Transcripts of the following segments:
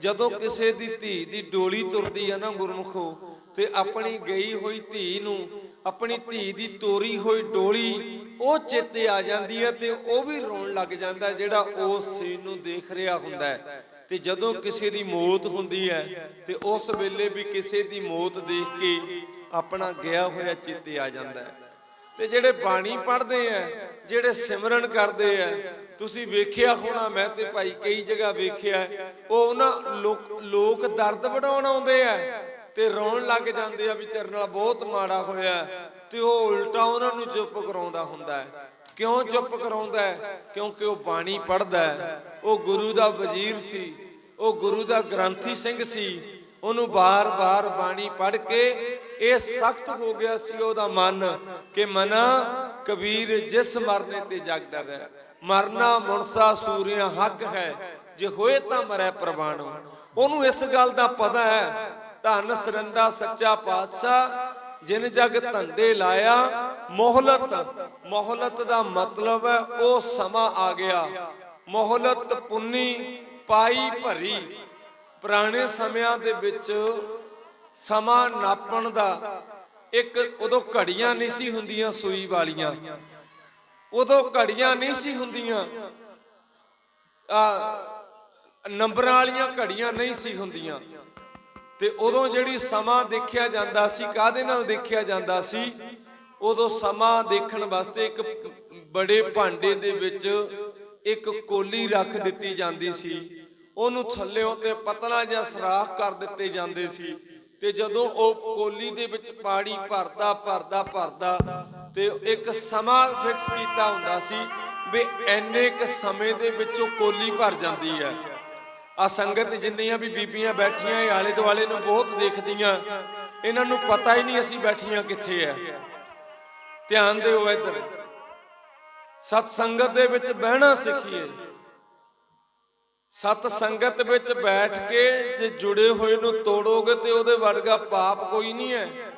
ਜਦੋਂ ਕਿਸੇ ਦੀ ਧੀ ਦੀ ਡੋਲੀ ਤੁਰਦੀ ਆ ਨਾ ਗੁਰਮੁਖੋ, ਤੇ ਆਪਣੀ ਗਈ ਹੋਈ ਧੀ ਨੂੰ, ਆਪਣੀ ਧੀ ਦੀ ਤੋਰੀ ਹੋਈ ਡੋਲੀ, ਉਹ ਚੇਤੇ ਆ ਜਾਂਦੀ ਹੈ ਤੇ ਉਹ ਵੀ ਰੋਣ ਲੱਗ ਜਾਂਦਾ ਜਿਹੜਾ ਉਸ ਸੀਨ ਨੂੰ ਦੇਖ ਰਿਹਾ ਹੁੰਦਾ ਹੈ। ਤੇ ਜਦੋਂ ਕਿਸੇ ਦੀ ਮੌਤ ਹੁੰਦੀ ਹੈ, ਤੇ ਉਸ ਵੇਲੇ ਵੀ ਕਿਸੇ ਦੀ ਮੌਤ ਦੇਖ ਕੇ ਆਪਣਾ ਗਿਆ ਹੋਇਆ ਚੇਤੇ ਆ ਜਾਂਦਾ ਹੈ। ਤੇ ਜਿਹੜੇ ਬਾਣੀ ਪੜ੍ਹਦੇ ਆ ਜਿਹੜੇ ਸਿਮਰਨ ਕਰਦੇ ਆ, ਤੁਸੀਂ ਵੇਖਿਆ ਹੋਣਾ, ਮੈਂ ਤੇ ਭਾਈ ਕਈ ਜਗ੍ਹਾ ਵੇਖਿਆ, ਉਹ ਉਹਨਾਂ ਲੋਕ ਦਰਦ ਵਡਾਉਣ ਆਉਂਦੇ ਆ ਤੇ ਰੋਣ ਲੱਗ ਜਾਂਦੇ ਆ ਵੀ ਤੇਰੇ ਨਾਲ ਬਹੁਤ ਮਾੜਾ ਹੋਇਆ। ਤੇ ਉਹ ਉਲਟਾ ਉਹਨਾਂ ਨੂੰ ਚੁੱਪ ਕਰਾਉਂਦਾ ਹੁੰਦਾ ਹੈ। ਕਿਉਂ ਚੁੱਪ ਕਰਾਉਂਦਾ ਹੈ? ਕਿਉਂਕਿ ਉਹ ਬਾਣੀ ਪੜ੍ਹਦਾ ਹੈ। ਉਹ ਗੁਰੂ ਦਾ ਵਜ਼ੀਰ ਸੀ। ਉਹ ਗੁਰੂ ਦਾ ਗ੍ਰੰਥੀ ਸਿੰਘ ਸੀ। ਉਹਨੂੰ ਬਾਰ-ਬਾਰ ਬਾਣੀ ਪੜ੍ਹ ਕੇ ਇਹ ਸਖਤ ਹੋ ਗਿਆ ਸੀ ਉਹਦਾ ਮਨ ਕਿ ਮਨਾ ਕਬੀਰ ਜਿਸ ਮਰਨੇ ਤੇ ਜਗ ਡਰੈ ਮਰਨਾ ਮੁਨਸਾ ਸੂਰਿਆ ਹੱਕ ਹੈ। ਜੇ ਹੋਏ ਤਾਂ ਮਰੈ ਪ੍ਰਵਾਣੋ ਉਹਨੂੰ ਇਸ ਗੱਲ ਦਾ ਪਤਾ ਹੈ, ਧੰਨ ਸਰੰਦਾ ਸੱਚਾ ਪਾਤਸ਼ਾਹ, ਜਿਨ ਜਗ ਧੰਦੇ ਲਾਇਆ, ਮੋਹਲਤ ਮੋਹਲਤ ਦਾ ਮਤਲਬ ਹੈ, ਉਹ ਸਮਾਂ ਆ ਗਿਆ। ਮੋਹਲਤ ਪੁੰਨੀ, ਪਾਈ ਭਰੀ। ਪੁਰਾਣੇ ਸਮਿਆਂ ਦੇ ਵਿੱਚ ਸਮਾਂ ਨਾਪਣ ਦਾ ਇੱਕ ਉਦੋਂ ਘੜੀਆਂ ਨਹੀਂ ਸੀ ਹੁੰਦੀਆਂ ਸੂਈ ਵਾਲੀਆਂ। ਉਦੋਂ ਘੜੀਆਂ ਨਹੀਂ ਸੀ ਹੁੰਦੀਆਂ, ਆ ਨੰਬਰਾਂ ਵਾਲੀਆਂ ਘੜੀਆਂ ਨਹੀਂ ਸੀ ਹੁੰਦੀਆਂ। ਤੇ ਉਦੋਂ ਜਿਹੜੀ ਸਮਾਂ ਦੇਖਿਆ ਜਾਂਦਾ ਸੀ ਕਾਦੇ ਨਾਲ ਦੇਖਿਆ ਜਾਂਦਾ ਸੀ? ਉਦੋਂ ਸਮਾਂ ਦੇਖਣ ਵਾਸਤੇ ਇੱਕ ਬੜੇ ਭਾਂਡੇ ਦੇ ਵਿੱਚ ਇੱਕ ਕੋਲੀ ਰੱਖ ਦਿੱਤੀ ਜਾਂਦੀ ਸੀ। ਉਹਨੂੰ ਥੱਲਿਓਂ ਤੇ ਪਤਲਾ ਜਿਹਾ ਸਰਾਖ ਕਰ ਦਿੱਤੇ ਜਾਂਦੇ ਸੀ। ਤੇ ਜਦੋਂ ਉਹ ਕੋਲੀ ਦੇ ਵਿੱਚ ਪਾਣੀ ਭਰਦਾ ਭਰਦਾ ਭਰਦਾ ਤੇ ਇੱਕ ਸਮਾਂ ਫਿਕਸ ਕੀਤਾ ਹੁੰਦਾ ਸੀ ਵੀ ਐਨੇ ਇੱਕ ਸਮੇਂ ਦੇ ਵਿੱਚ ਉਹ ਕੋਲੀ ਭਰ ਜਾਂਦੀ ਹੈ। ਆ ਸੰਗਤ ਜਿੰਨੀਆਂ ਵੀ ਬੀਬੀਆਂ ਬੈਠੀਆਂ, ਇਹ ਆਲੇ ਦੁਆਲੇ ਨੂੰ ਬਹੁਤ ਦੇਖਦੀਆਂ। ਇਹਨਾਂ ਨੂੰ ਪਤਾ ਹੀ ਨਹੀਂ ਅਸੀਂ ਬੈਠੀਆਂ ਕਿੱਥੇ ਐ ਧਿਆਨ ਦਿਓ ਇੱਧਰ। ਸਤ ਸੰਗਤ ਦੇ ਵਿੱਚ ਬਹਿਣਾ ਸਿੱਖੀਏ। ਸਤ ਸੰਗਤ ਵਿੱਚ ਬੈਠ ਕੇ ਜੇ ਜੁੜੇ ਹੋਏ ਨੂੰ ਤੋੜੋਗੇ ਤੇ ਉਹਦੇ ਵਰਗਾ ਪਾਪ ਕੋਈ ਨਹੀਂ ਹੈ।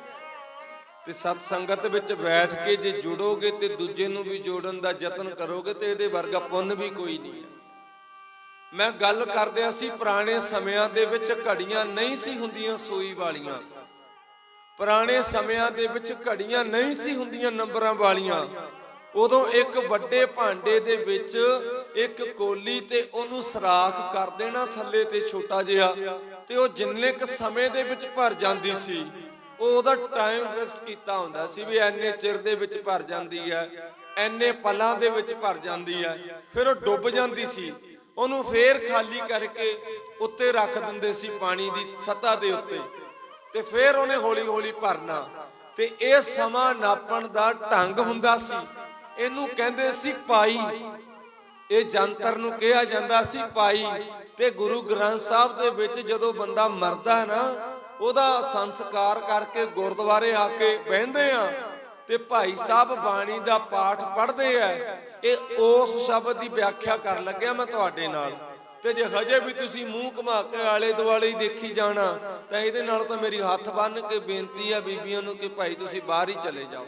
ਤੇ ਸਤ ਸੰਗਤ ਵਿੱਚ ਬੈਠ ਕੇ ਜੇ ਜੁੜੋਗੇ ਤੇ ਦੂਜੇ ਨੂੰ ਵੀ ਜੋੜਨ ਦਾ ਯਤਨ ਕਰੋਗੇ ਤੇ ਇਹਦੇ ਵਰਗਾ ਪੁੰਨ ਵੀ ਕੋਈ ਨਹੀਂ ਹੈ। ਮੈਂ ਗੱਲ ਕਰਦਿਆਂ ਸੀ, ਪੁਰਾਣੇ ਸਮਿਆਂ ਦੇ ਵਿੱਚ ਘੜੀਆਂ ਨਹੀਂ ਸੀ ਹੁੰਦੀਆਂ ਸੂਈ ਵਾਲੀਆਂ। ਪੁਰਾਣੇ ਸਮਿਆਂ ਦੇ ਵਿੱਚ ਘੜੀਆਂ ਨਹੀਂ ਸੀ ਹੁੰਦੀਆਂ ਨੰਬਰਾਂ ਵਾਲੀਆਂ। ਉਦੋਂ ਇੱਕ ਵੱਡੇ ਭਾਂਡੇ ਦੇ ਵਿੱਚ ਇੱਕ ਕੋਲੀ ਤੇ ਉਹਨੂੰ ਸਰਾਖ ਕਰ ਦੇਣਾ ਥੱਲੇ ਤੇ ਛੋਟਾ ਜਿਹਾ, ਤੇ ਉਹ ਜਿੰਨੇ ਕ ਸਮੇਂ ਦੇ ਵਿੱਚ ਭਰ ਜਾਂਦੀ ਸੀ, ਉਹ ਉਹਦਾ ਟਾਈਮ ਫਿਕਸ ਕੀਤਾ ਹੁੰਦਾ ਸੀ ਵੀ ਐਨੇ ਚਿਰ ਦੇ ਵਿੱਚ ਭਰ ਜਾਂਦੀ ਹੈ, ਐਨੇ ਪਲਾਂ ਦੇ ਵਿੱਚ ਭਰ ਜਾਂਦੀ ਹੈ, ਫਿਰ ਉਹ ਡੁੱਬ ਜਾਂਦੀ ਸੀ। ਉਹਨੂੰ ਫੇਰ ਖਾਲੀ ਕਰਕੇ ਉੱਤੇ ਰੱਖ ਦਿੰਦੇ ਸੀ ਪਾਣੀ ਦੀ ਸਤ੍ਹਾ ਦੇ ਉੱਤੇ, ਤੇ ਫੇਰ ਉਹਨੇ ਹੌਲੀ ਹੌਲੀ ਭਰਨਾ, ਤੇ ਇਹ ਸਮਾਂ ਨਾਪਣ ਦਾ ਢੰਗ ਹੁੰਦਾ ਸੀ। ਇਹਨੂੰ ਕਹਿੰਦੇ ਸੀ ਪਾਈ ਇਹ ਜੰਤਰ ਨੂੰ ਕਿਹਾ ਜਾਂਦਾ ਸੀ ਪਾਈ ਤੇ ਗੁਰੂ ਗ੍ਰੰਥ ਸਾਹਿਬ ਦੇ ਵਿੱਚ ਜਦੋਂ ਬੰਦਾ ਮਰਦਾ ਹੈ ਨਾ, ਉਹਦਾ ਸੰਸਕਾਰ ਕਰਕੇ ਗੁਰਦੁਆਰੇ ਆ ਕੇ ਬਹਿੰਦੇ ਆ ਤੇ ਭਾਈ ਸਾਹਿਬ ਬਾਣੀ ਦਾ ਪਾਠ ਪੜ੍ਹਦੇ ਆ। ਇਹ ਉਸ ਸ਼ਬਦ ਦੀ ਵਿਆਖਿਆ ਕਰਨ ਲੱਗਿਆ ਮੈਂ ਤੁਹਾਡੇ ਨਾਲ। ਤੇ ਜੇ ਹਜੇ ਵੀ ਤੁਸੀਂ ਮੂੰਹ ਘੁਮਾ ਕੇ ਆਲੇ ਦੁਆਲੇ ਦੇਖੀ ਜਾਣਾ, ਤਾਂ ਇਹਦੇ ਨਾਲ ਤਾਂ ਮੇਰੀ ਹੱਥ ਬੰਨ ਕੇ ਬੇਨਤੀ ਆ ਬੀਬੀਆਂ ਨੂੰ ਕਿ ਭਾਈ ਤੁਸੀਂ ਬਾਹਰ ਹੀ ਚਲੇ ਜਾਓ।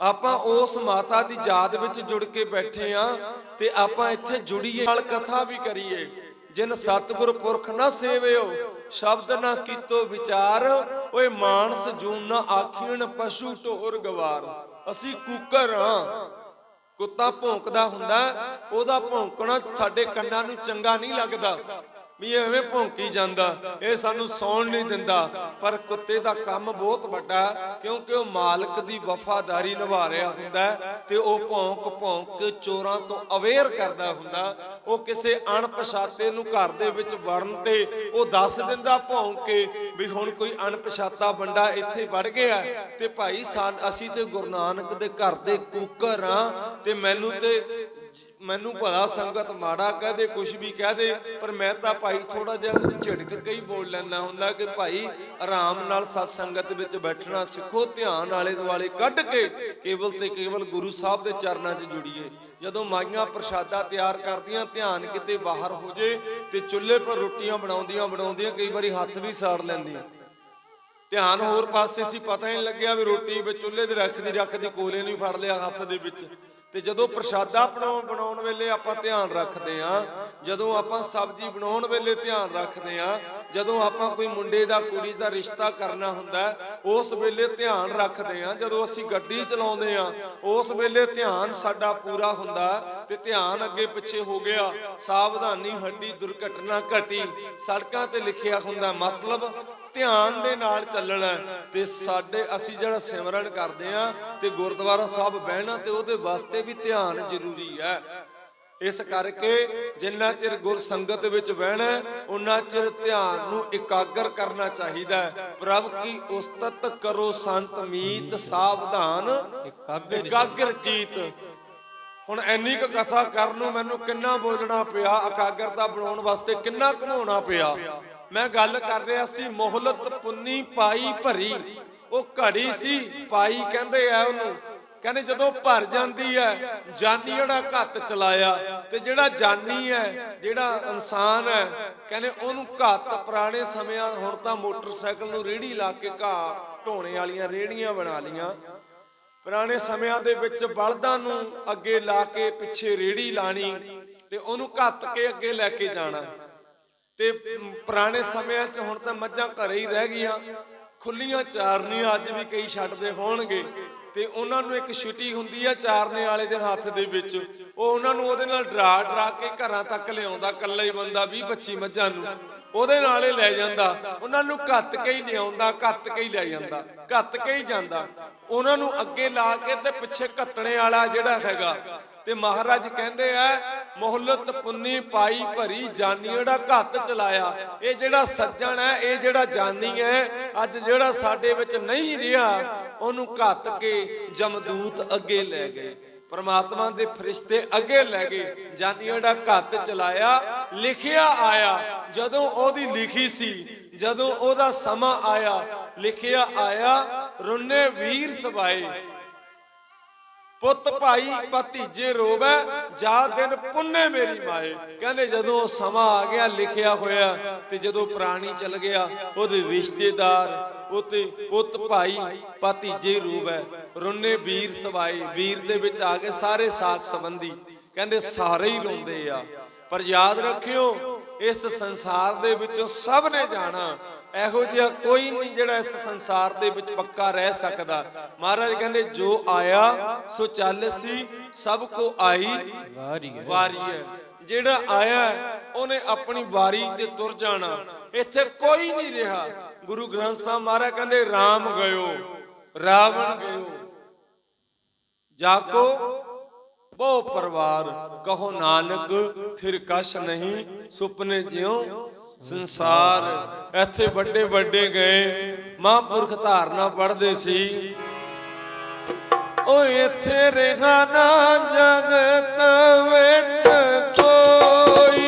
ਆਪਾਂ ਉਸ ਮਾਤਾ ਦੀ ਯਾਦ ਵਿੱਚ ਜੁੜ ਕੇ ਬੈਠੇ ਆ ਤੇ ਆਪਾਂ ਇੱਥੇ ਜੁੜੀਏ, ਨਾਲ ਕਥਾ ਵੀ ਕਰੀਏ। ਜਿਨ ਸਤਿਗੁਰ ਪੁਰਖ ਨਾ ਸੇਵਿਓ, ਸ਼ਬਦ ਨਾ ਕੀਤੋ ਵਿਚਾਰ, ਓਏ ਮਾਨਸ ਜੂਨ ਨਾ ਆਖੀਣ ਪਸ਼ੂ ਢੋਰ ਗਵਾਰ। ਅਸੀਂ ਕੂਕਰ ਆ। ਕੁੱਤਾ ਭੌਂਕਦਾ ਹੁੰਦਾ, ਉਹਦਾ ਭੌਂਕਣਾ ਸਾਡੇ ਕੰਨਾਂ ਨੂੰ ਚੰਗਾ ਨਹੀਂ ਲੱਗਦਾ। ਵੀ ਐਵੇਂ ਭੌਂਕੀ ਜਾਂਦਾ, ਇਹ ਸਾਨੂੰ ਸੌਣ ਨਹੀਂ ਦਿੰਦਾ। ਪਰ ਕੁੱਤੇ ਦਾ ਕੰਮ ਬਹੁਤ ਵੱਡਾ ਕਿਉਂਕਿ ਉਹ ਮਾਲਕ ਦੀ ਵਫਾਦਾਰੀ ਨਿਭਾ ਰਿਹਾ ਹੁੰਦਾ ਤੇ ਉਹ ਭੌਂਕ ਭੌਂਕ ਕੇ ਚੋਰਾਂ ਤੋਂ ਅਵੇਅਰ ਕਰਦਾ ਹੁੰਦਾ ਉਹ ਕਿਸੇ ਅਣਪਛਾਤੇ ਨੂੰ ਘਰ ਦੇ ਵਿੱਚ ਵੜਨ ਤੇ ਉਹ ਦੱਸ ਦਿੰਦਾ ਭੌਂਕ ਕੇ ਵੀ ਹੁਣ ਕੋਈ ਅਣਪਛਾਤਾ ਬੰਦਾ ਇੱਥੇ ਵੜ ਗਿਆ ਤੇ ਭਾਈ ਸਾਨ ਅਸੀਂ ਤੇ ਗੁਰੂ ਨਾਨਕ ਦੇ ਘਰ ਦੇ ਕੂਕਰ ਆ ਤੇ ਮੈਨੂੰ ਤੇ ਮੈਨੂੰ ਭਲਾ ਸੰਗਤ ਮਾੜਾ ਕਹਦੇ ਕੁਝ ਵੀ ਕਹਦੇ, ਪਰ ਮੈਂ ਤਾਂ ਭਾਈ ਥੋੜਾ ਜਿਹਾ ਝਿੜਕ ਕੇ ਹੀ ਬੋਲ ਲੈਂਦਾ ਹੁੰਦਾ ਕਿ ਭਾਈ ਆਰਾਮ ਨਾਲ ਸਤ ਸੰਗਤ ਵਿੱਚ ਬੈਠਣਾ ਸਿੱਖੋ, ਧਿਆਨ ਆਲੇ ਦੁਆਲੇ ਕੱਢ ਕੇ ਕੇਵਲ ਤੇ ਕੇਵਲ ਗੁਰੂ ਸਾਹਿਬ ਦੇ ਚਰਨਾਂ 'ਚ ਜੁੜੀਏ। ਜਦੋਂ ਮਾਈਆਂ ਪ੍ਰਸ਼ਾਦਾ ਤਿਆਰ ਕਰਦੀਆਂ, ਧਿਆਨ ਕਿਤੇ ਬਾਹਰ ਹੋ ਜੇ ਤੇ ਚੁੱਲ੍ਹੇ 'ਪਰ ਰੋਟੀਆਂ ਬਣਾਉਂਦੀਆਂ ਬਣਾਉਂਦੀਆਂ ਕਈ ਵਾਰੀ ਹੱਥ ਵੀ ਸਾੜ ਲੈਂਦੀਆਂ। ਧਿਆਨ ਹੋਰ ਪਾਸੇ ਸੀ, ਪਤਾ ਹੀ ਨਹੀਂ ਲੱਗਿਆ ਵੀ ਰੋਟੀ ਵਿੱਚ ਚੁੱਲ੍ਹੇ ਤੇ ਰੱਖਦੀ ਰੱਖਦੀ ਕੋਲੇ ਨੂੰ ਫੜ ਲਿਆ ਹੱਥ ਦੇ ਵਿੱਚ। ਤੇ ਜਦੋਂ ਪ੍ਰਸ਼ਾਦਾ ਬਣਾਉਣ ਵੇਲੇ ਆਪਾਂ ਧਿਆਨ ਰੱਖਦੇ ਆ ਜਦੋਂ ਆਪਾਂ ਸਬਜ਼ੀ ਬਣਾਉਣ ਵੇਲੇ ਧਿਆਨ ਰੱਖਦੇ ਆ ਜਦੋਂ ਆਪਾਂ ਕੋਈ ਮੁੰਡੇ ਦਾ, ਕੁੜੀ ਦਾ ਰਿਸ਼ਤਾ ਕਰਨਾ ਹੁੰਦਾ, ਉਸ ਵੇਲੇ ਧਿਆਨ ਰੱਖਦੇ ਆ ਜਦੋਂ ਅਸੀਂ ਗੱਡੀ ਚਲਾਉਂਦੇ ਆ ਉਸ ਵੇਲੇ ਧਿਆਨ ਸਾਡਾ ਪੂਰਾ ਹੁੰਦਾ ਤੇ ਧਿਆਨ ਅੱਗੇ ਪਿੱਛੇ ਹੋ ਗਿਆ। ਸਾਵਧਾਨੀ ਹੱਡੀ ਦੁਰਘਟਨਾ ਘਟੀ। ਸੜਕਾਂ ਤੇ ਲਿਖਿਆ ਹੁੰਦਾ ਮਤਲਬ ਧਿਆਨ ਦੇ ਨਾਲ ਚੱਲਣਾ ਤੇ ਸਾਡੇ ਅਸੀਂ ਜਿਹੜਾ ਸਿਮਰਨ ਕਰਦੇ ਆ ਤੇ ਗੁਰਦੁਆਰਾ ਸਾਹਿਬ ਬਹਿਣਾ ਤੇ ਉਹਦੇ ਵਾਸਤੇ ਵੀ ਧਿਆਨ ਜ਼ਰੂਰੀ ਹੈ। ਇਸ ਕਰਕੇ ਜਿੰਨਾ ਚਿਰ ਗੁਰ ਸੰਗਤ ਵਿੱਚ ਬਹਿਣਾ ਉਨਾ ਚਿਰ ਧਿਆਨ ਨੂੰ ਇਕਾਗਰ ਕਰਨਾ ਚਾਹੀਦਾ ਹੈ। ਪ੍ਰਭ ਕੀ ਉਸਤਤ ਕਰੋ ਸੰਤ ਮੀਤ ਸਾਵਧਾਨ ਇਕਾਗਰ ਇਕਾਗਰ ਚੀਤ ਹੁਣ ਐਨੀ ਕੁ ਕਥਾ ਕਰਨ ਨੂੰ ਮੈਨੂੰ ਕਿੰਨਾ ਬੋਲਣਾ ਪਿਆ ਇਕਾਗਰਤਾ ਬਣਾਉਣ ਵਾਸਤੇ ਕਿੰਨਾ ਘਮਾਉਣਾ ਪਿਆ। ਮੈਂ ਗੱਲ ਕਰ ਰਿਹਾ ਸੀ, ਮੋਹਲਤ ਪੁੰਨੀ ਪਾਈ ਭਰੀ। ਉਹ ਘੜੀ ਸੀ, ਪਾਈ ਕਹਿੰਦੇ ਆ ਉਹਨੂੰ। ਕਹਿੰਦੇ ਜਦੋਂ ਭਰ ਜਾਂਦੀ ਹੈ, ਜਾਨੀ ਜਿਹੜਾ ਘੱਤ ਚਲਾਇਆ। ਤੇ ਜਿਹੜਾ ਜਾਨੀ ਹੈ, ਜਿਹੜਾ ਇਨਸਾਨ ਹੈ, ਕਹਿੰਦੇ ਉਹਨੂੰ ਘੱਤ ਪੁਰਾਣੇ ਸਮਿਆਂ, ਹੁਣ ਤਾਂ ਮੋਟਰਸਾਈਕਲ ਨੂੰ ਰੇੜੀ ਲਾ ਕੇ ਘਾਹ ਢੋਣੇ ਵਾਲੀਆਂ, ਰੇੜੀਆਂ ਬਣਾ ਲੀਆਂ। ਪੁਰਾਣੇ ਸਮਿਆਂ ਦੇ ਵਿੱਚ ਬਲਦਾਂ ਨੂੰ ਅੱਗੇ ਲਾ ਕੇ ਪਿੱਛੇ ਰੇੜੀ ਲਾਣੀ ਤੇ ਉਹਨੂੰ ਘੱਤ ਕੇ ਅੱਗੇ ਲੈ ਕੇ ਜਾਣਾ। ਤੇ ਪੁਰਾਣੇ ਸਮਿਆਂ 'ਚ ਹੁਣ ਤਾਂ ਮੱਝਾਂ ਘਰੇ ਹੀ ਰਹਿ ਗਈਆਂ। ਖੁੱਲੀਆਂ ਚਾਰਨੀਆਂ ਅੱਜ ਵੀ ਕਈ ਛੱਡਦੇ ਹੋਣਗੇ। ਤੇ ਉਹਨਾਂ ਨੂੰ ਇੱਕ ਛੁੱਟੀ ਹੁੰਦੀ ਆ ਚਾਰਨੇ ਵਾਲੇ ਦੇ ਹੱਥ ਦੇ ਵਿੱਚ। ਉਹ ਉਹਨਾਂ ਨੂੰ ਉਹਦੇ ਨਾਲ ਡਰਾ ਡਰਾ ਕੇ ਘਰਾਂ ਤੱਕ ਲਿਆਉਂਦਾ ਇਕੱਲਾ ਹੀ ਬੰਦਾ 20 25 ਮੱਝਾਂ ਨੂੰ। ਉਹਦੇ ਨਾਲ ਹੀ ਲੈ ਜਾਂਦਾ। ਉਹਨਾਂ ਨੂੰ ਘੱਤ ਕੇ ਹੀ ਲਿਆਉਂਦਾ, ਘੱਤ ਕੇ ਹੀ ਲੈ ਜਾਂਦਾ, ਘੱਤ ਕੇ ਹੀ ਜਾਂਦਾ। ਉਹਨਾਂ ਨੂੰ ਅੱਗੇ ਲਾ ਕੇ ਤੇ ਪਿੱਛੇ ਘੱਤਣੇ ਵਾਲਾ ਜਿਹੜਾ ਹੈਗਾ। ਤੇ ਮਹਾਰਾਜ ਕਹਿੰਦੇ ਆ ਮੋਹਲਤ ਪੁੰਨੀ ਪਾਈ ਭਰੀ ਜਾਨੀ ਜਿਹੜਾ ਘੱਤ ਚਲਾਇਆ। ਇਹ ਜਿਹੜਾ ਸੱਜਣ ਹੈ, ਇਹ ਜਿਹੜਾ ਜਾਨੀ ਹੈ, ਅੱਜ ਜਿਹੜਾ ਸਾਡੇ ਵਿੱਚ ਨਹੀਂ ਰਿਹਾ, ਉਹਨੂੰ ਘੱਤ ਕੇ ਜਮਦੂਤ ਅੱਗੇ ਲੈ ਗਏ। ਪਰਮਾਤਮਾ ਦੇ ਫਰਿਸ਼ਤੇ ਅੱਗੇ ਲੈ ਗਏ। ਜਾਨੀ ਜਿਹੜਾ ਘੱਤ ਚਲਾਇਆ, ਲਿਖਿਆ ਆਇਆ। ਜਦੋਂ ਉਹਦੀ ਲਿਖੀ ਸੀ, ਜਦੋਂ ਉਹਦਾ ਸਮਾਂ ਆਇਆ, ਲਿਖਿਆ ਆਇਆ, ਰੁੰਨੇ ਵੀਰ ਸਬਾਏ ਪੁੱਤ ਭਾਈ ਭਤੀਜੇ ਰੋਵੈ, ਜਾ ਦਿਨ ਪੁੰਨੇ ਮੇਰੀ ਮਾਏ। ਕਹਿੰਦੇ ਜਦੋਂ ਉਹ ਸਮਾਂ ਆ ਗਿਆ, ਲਿਖਿਆ ਹੋਇਆ ਤੇ ਜਦੋਂ ਪ੍ਰਾਣੀ ਚਲ ਗਿਆ, ਉਹਦੇ ਰਿਸ਼ਤੇਦਾਰ, ਉਹਤੇ ਪੁੱਤ ਭਾਈ ਭਤੀਜੇ ਰੋਵੈ। ਰੁੰਨੇ ਵੀਰ ਸਵਾਏ, ਵੀਰ ਦੇ ਵਿੱਚ ਆ ਕੇ ਸਾਰੇ ਸਾਖ ਸੰਬੰਧੀ। ਕਹਿੰਦੇ ਸਾਰੇ ਹੀ ਰੋਂਦੇ ਆ। ਪਰ ਯਾਦ ਰੱਖਿਓ, ਇਸ ਸੰਸਾਰ ਦੇ ਵਿੱਚੋਂ ਸਭ ਨੇ ਜਾਣਾ। ਇਹੋ ਜਿਹਾ ਕੋਈ ਨਹੀਂ ਜਿਹੜਾ ਇਸ ਸੰਸਾਰ ਦੇ ਵਿੱਚ ਪੱਕਾ ਰਹਿ ਸਕਦਾ। ਮਹਾਰਾਜ ਕਹਿੰਦੇ ਜੋ ਆਇਆ ਸੋ ਚੱਲ ਸੀ ਸਭ ਕੋ ਆਈ ਵਾਰੀ ਹੈ। ਵਾਰੀ ਹੈ। ਜਿਹੜਾ ਆਇਆ ਉਹਨੇ ਆਪਣੀ ਵਾਰੀ ਤੇ ਤੁਰ ਜਾਣਾ। ਇੱਥੇ ਕੋਈ ਨਹੀਂ ਰਿਹਾ। ਗੁਰੂ ਗ੍ਰੰਥ ਸਾਹਿਬ ਮਹਾਰਾਜ ਕਹਿੰਦੇ RAM ਗਇਓ ਰਾਵਣ ਗਇਓ। ਜਾਕੋ ਬਹੁ ਪਰਵਾਰ ਕਹੋ ਨਾਨਕ ਥਿਰ ਕਛ ਨਹੀਂ ਸੁਪਨੇ ਜਿਉ ਸੰਸਾਰ ਇੱਥੇ ਵੱਡੇ ਵੱਡੇ ਗਏ। ਮਹਾਂਪੁਰਖ ਧਾਰਨਾ ਪੜ੍ਹਦੇ ਸੀ। ਓਏ ਇੱਥੇ ਰਿਹਾ ਨਾ ਜਗਤ ਵਿੱਚ ਕੋਈ।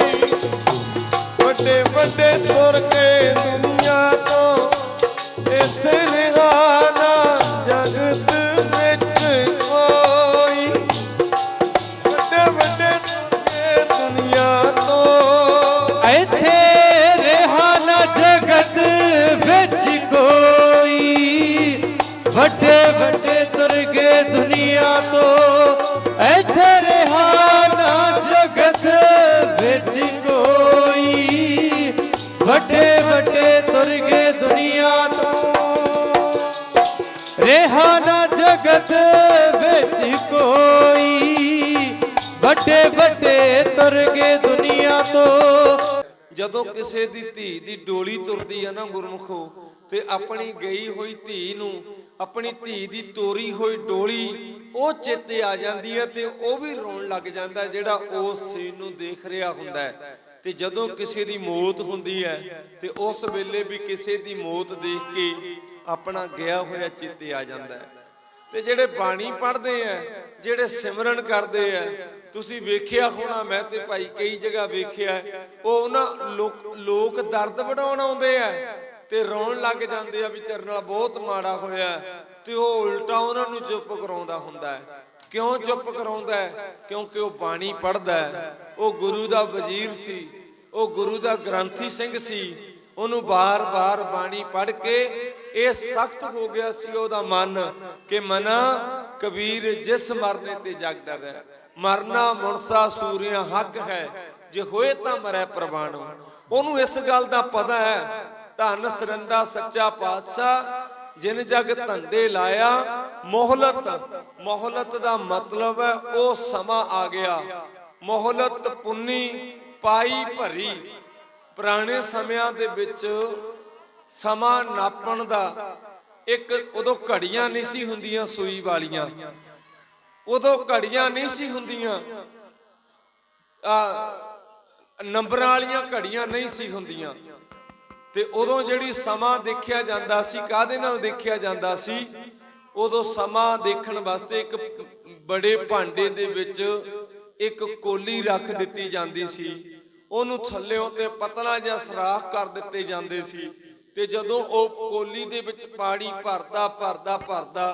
ਵੱਡੇ ਵੱਡੇ ਤੁਰ ਕੇ ਦੁਨੀਆ ਤੋਂ ਇੱਥੇ ਜਗਤ ਵਿੱਚ ਕੋਈ ਵੱਡੇ ਵੱਡੇ ਤੁਰ ਗਏ ਦੁਨੀਆ ਤੋਂ। ਜਦੋਂ ਕਿਸੇ ਦੀ ਧੀ ਦੀ ਡੋਲੀ ਤੁਰਦੀ ਆ ਨਾ ਗੁਰਮੁਖੋ, ਤੇ ਆਪਣੀ ਗਈ ਹੋਈ ਧੀ ਨੂੰ, ਆਪਣੀ ਧੀ ਦੀ ਤੋਰੀ ਹੋਈ ਡੋਲੀ, ਉਹ ਚੇਤੇ ਆ ਜਾਂਦੀ ਹੈ ਤੇ ਉਹ ਵੀ ਰੋਣ ਲੱਗ ਜਾਂਦਾ ਜਿਹੜਾ ਉਸ ਸੀਨ ਨੂੰ ਦੇਖ ਰਿਹਾ ਹੁੰਦਾ ਹੈ। ਤੇ ਜਦੋਂ ਕਿਸੇ ਦੀ ਮੌਤ ਹੁੰਦੀ ਹੈ, ਤੇ ਉਸ ਵੇਲੇ ਵੀ ਕਿਸੇ ਦੀ ਮੌਤ ਦੇਖ ਕੇ ਆਪਣਾ ਗਿਆ ਹੋਇਆ ਚੇਤੇ ਆ ਜਾਂਦਾ ਹੈ। ਤੇ ਜਿਹੜੇ ਬਾਣੀ ਪੜ੍ਹਦੇ ਆ, ਜਿਹੜੇ ਸਿਮਰਨ ਕਰਦੇ ਆ, ਤੁਸੀਂ ਵੇਖਿਆ ਹੋਣਾ, ਮੈਂ ਤੇ ਭਾਈ ਕਈ ਜਗ੍ਹਾ ਵੇਖਿਆ, ਉਹ ਉਹਨਾਂ ਲੋਕ ਦਰਦ ਵਡਾਉਣ ਆਉਂਦੇ ਆ ਤੇ ਰੋਣ ਲੱਗ ਜਾਂਦੇ ਆ ਵੀ ਤੇਰੇ ਨਾਲ ਬਹੁਤ ਮਾੜਾ ਹੋਇਆ। ਤੇ ਉਹ ਉਲਟਾ ਉਹਨਾਂ ਨੂੰ ਚੁੱਪ ਕਰਾਉਂਦਾ ਹੁੰਦਾ ਹੈ। ਕਿਉਂ ਚੁੱਪ ਕਰਾਉਂਦਾ ਹੈ? ਕਿਉਂਕਿ ਉਹ ਬਾਣੀ ਪੜ੍ਹਦਾ ਹੈ। ਉਹ ਗੁਰੂ ਦਾ ਵਜ਼ੀਰ ਸੀ, ਉਹ ਗੁਰੂ ਦਾ ਗ੍ਰੰਥੀ ਸਿੰਘ ਸੀ ਉਹਨੂੰ ਬਾਰ-ਬਾਰ ਬਾਣੀ ਪੜ੍ਹ ਕੇ ਇਹ ਸਖਤ ਹੋ ਗਿਆ ਸੀ ਉਹਦਾ ਮਨ ਕਿ ਮਨਾ ਕਬੀਰ ਜਿਸ ਮਰਨੇ ਤੇ ਜਗ ਡਰੈ ਮਰਨਾ ਮੁਨਸਾ ਸੂਰਿਆ ਹੱਕ ਹੈ, ਜੇ ਹੋਏ ਤਾਂ ਮਰੈ ਪ੍ਰਵਾਣੋ ਉਹਨੂੰ ਇਸ ਗੱਲ ਦਾ ਪਤਾ ਹੈ, ਧੰਨ ਸਰੰਦਾ ਸੱਚਾ ਪਾਤਸ਼ਾਹ, ਜਿਨ ਜਗ ਧੰਦੇ ਲਾਇਆ, ਮੋਹਲਤ ਮੋਹਲਤ ਦਾ ਮਤਲਬ ਹੈ ਉਹ ਸਮਾਂ ਆ ਗਿਆ। ਮੋਹਲਤ ਪੁੰਨੀ ਪਾਈ ਭਰੀ ਪੁਰਾਣੇ ਸਮਿਆਂ ਦੇ ਵਿੱਚ ਸਮਾਂ ਨਾਪਣ ਦਾ ਇੱਕ ਉਦੋਂ ਘੜੀਆਂ ਨਹੀਂ ਸੀ ਹੁੰਦੀਆਂ ਸੂਈ ਵਾਲੀਆਂ। ਉਦੋਂ ਘੜੀਆਂ ਨਹੀਂ ਸੀ ਹੁੰਦੀਆਂ, ਆ, ਨੰਬਰਾਂ ਵਾਲੀਆਂ ਘੜੀਆਂ ਨਹੀਂ ਸੀ ਹੁੰਦੀਆਂ। ਤੇ ਉਦੋਂ ਜਿਹੜੀ ਸਮਾਂ ਦੇਖਿਆ ਜਾਂਦਾ ਸੀ ਕਾਦੇ ਨਾਲ ਦੇਖਿਆ ਜਾਂਦਾ ਸੀ? ਉਦੋਂ ਸਮਾਂ ਦੇਖਣ ਵਾਸਤੇ ਇੱਕ ਬੜੇ ਭਾਂਡੇ ਦੇ ਵਿੱਚ ਇੱਕ ਕੋਲੀ ਰੱਖ ਦਿੱਤੀ ਜਾਂਦੀ ਸੀ। ਉਹਨੂੰ ਥੱਲਿਓਂ ਤੇ ਪਤਲਾ ਜਿਹਾ ਸਰਾਖ ਕਰ ਦਿੱਤੇ ਜਾਂਦੇ ਸੀ। ਤੇ ਜਦੋਂ ਉਹ ਕੋਲੀ ਦੇ ਵਿੱਚ ਪਾਣੀ ਭਰਦਾ ਭਰਦਾ ਭਰਦਾ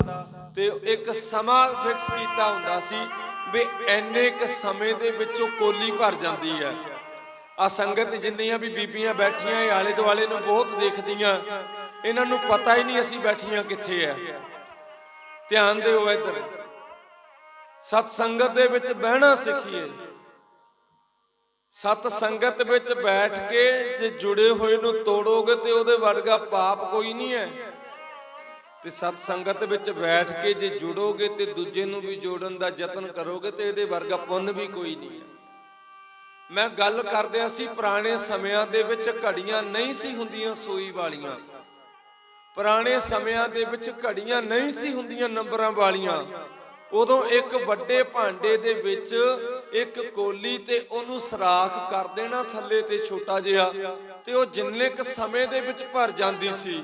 ਤੇ ਇੱਕ ਸਮਾਂ ਫਿਕਸ ਕੀਤਾ ਹੁੰਦਾ ਸੀ ਵੀ ਐਨੇ ਕ ਸਮੇਂ ਦੇ ਵਿੱਚ ਉਹ ਕੋਲੀ ਭਰ ਜਾਂਦੀ ਹੈ। ਆ ਸੰਗਤ ਜਿੰਨੀਆਂ ਵੀ ਬੀਬੀਆਂ ਬੈਠੀਆਂ ਇਹ ਆਲੇ ਦੁਆਲੇ ਨੂੰ ਬਹੁਤ ਦੇਖਦੀਆਂ। ਇਹਨਾਂ ਨੂੰ ਪਤਾ ਹੀ ਨਹੀਂ ਅਸੀਂ ਬੈਠੀਆਂ ਕਿੱਥੇ ਐ ਧਿਆਨ ਦਿਓ ਇੱਧਰ। ਸਤ ਸੰਗਤ ਦੇ ਵਿੱਚ ਬਹਿਣਾ ਸਿੱਖੀਏ। ਸਤ ਸੰਗਤ ਵਿੱਚ ਬੈਠ ਕੇ ਜੇ ਜੁੜੇ ਹੋਏ ਨੂੰ ਤੋੜੋਗੇ ਤੇ ਉਹਦੇ ਵਰਗਾ ਪਾਪ ਕੋਈ ਨਹੀਂ ਹੈ। ਤੇ ਸਤ ਸੰਗਤ ਵਿੱਚ ਬੈਠ ਕੇ ਜੇ ਜੁੜੋਗੇ ਤੇ ਦੂਜੇ ਨੂੰ ਵੀ ਜੋੜਨ ਦਾ ਯਤਨ ਕਰੋਗੇ ਤੇ ਇਹਦੇ ਵਰਗਾ ਪੁੰਨ ਵੀ ਕੋਈ ਨਹੀਂ ਹੈ। ਮੈਂ ਗੱਲ ਕਰਦਿਆਂ ਸੀ, ਪੁਰਾਣੇ ਸਮਿਆਂ ਦੇ ਵਿੱਚ ਘੜੀਆਂ ਨਹੀਂ ਸੀ ਹੁੰਦੀਆਂ ਸੂਈ ਵਾਲੀਆਂ। ਪੁਰਾਣੇ ਸਮਿਆਂ ਦੇ ਵਿੱਚ ਘੜੀਆਂ ਨਹੀਂ ਸੀ ਹੁੰਦੀਆਂ ਨੰਬਰਾਂ ਵਾਲੀਆਂ। ਉਦੋਂ ਇੱਕ ਵੱਡੇ ਭਾਂਡੇ ਦੇ ਵਿੱਚ ਇੱਕ ਕੋਲੀ ਤੇ ਉਹਨੂੰ ਸਰਾਖ ਕਰ ਦੇਣਾ ਥੱਲੇ ਤੇ ਛੋਟਾ ਜਿਹਾ, ਤੇ ਉਹ ਜਿੰਨੇ ਕ ਸਮੇਂ ਦੇ ਵਿੱਚ ਭਰ ਜਾਂਦੀ ਸੀ,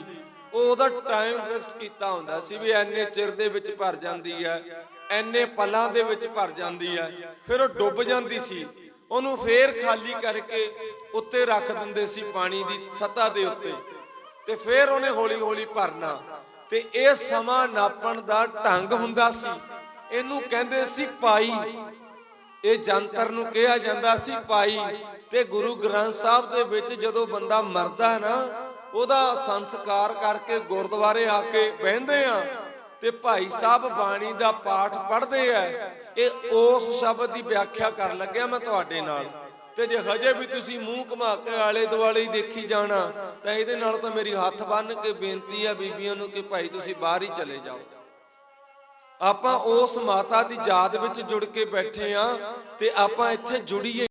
ਉਹ ਉਹਦਾ ਟਾਈਮ ਫਿਕਸ ਕੀਤਾ ਹੁੰਦਾ ਸੀ ਵੀ ਐਨੇ ਚਿਰ ਦੇ ਵਿੱਚ ਭਰ ਜਾਂਦੀ ਹੈ, ਐਨੇ ਪਲਾਂ ਦੇ ਵਿੱਚ ਭਰ ਜਾਂਦੀ ਹੈ, ਫਿਰ ਉਹ ਡੁੱਬ ਜਾਂਦੀ ਸੀ। ਉਹਨੂੰ ਫੇਰ ਖਾਲੀ ਕਰਕੇ ਉੱਤੇ ਰੱਖ ਦਿੰਦੇ ਸੀ ਪਾਣੀ ਦੀ ਸਤ੍ਹਾ ਦੇ ਉੱਤੇ, ਤੇ ਫਿਰ ਉਹਨੇ ਹੌਲੀ ਹੌਲੀ ਭਰਨਾ, ਤੇ ਇਹ ਸਮਾਂ ਨਾਪਣ ਦਾ ਢੰਗ ਹੁੰਦਾ ਸੀ। ਇਹਨੂੰ ਕਹਿੰਦੇ ਸੀ ਪਾਈ ਇਹ ਜੰਤਰ ਨੂੰ ਕਿਹਾ ਜਾਂਦਾ ਸੀ ਪਾਈ ਤੇ ਗੁਰੂ ਗ੍ਰੰਥ ਸਾਹਿਬ ਦੇ ਵਿੱਚ ਜਦੋਂ ਬੰਦਾ ਮਰਦਾ ਹੈ ਨਾ, ਉਹਦਾ ਸੰਸਕਾਰ ਕਰਕੇ ਗੁਰਦੁਆਰੇ ਆ ਕੇ ਬਹਿੰਦੇ ਆ ਤੇ ਭਾਈ ਸਾਹਿਬ ਬਾਣੀ ਦਾ ਪਾਠ ਪੜ੍ਹਦੇ ਆ। ਇਹ ਉਸ ਸ਼ਬਦ ਦੀ ਵਿਆਖਿਆ ਕਰਨ ਲੱਗਿਆ ਮੈਂ ਤੁਹਾਡੇ ਨਾਲ। ਤੇ ਜੇ ਹਜੇ ਵੀ ਤੁਸੀਂ ਮੂੰਹ ਘੁਮਾ ਕੇ ਆਲੇ ਦੁਆਲੇ ਹੀ ਦੇਖੀ ਜਾਣਾ, ਤਾਂ ਇਹਦੇ ਨਾਲ ਤਾਂ ਮੇਰੀ ਹੱਥ ਬੰਨ ਕੇ ਬੇਨਤੀ ਆ ਬੀਬੀਆਂ ਨੂੰ ਕਿ ਭਾਈ ਤੁਸੀਂ ਬਾਹਰ ਹੀ ਚਲੇ ਜਾਓ। ਆਪਾਂ ਉਸ ਮਾਤਾ ਦੀ ਯਾਦ ਵਿੱਚ ਜੁੜ ਕੇ ਬੈਠੇ ਆ ਤੇ ਆਪਾਂ ਇੱਥੇ ਜੁੜੀਏ।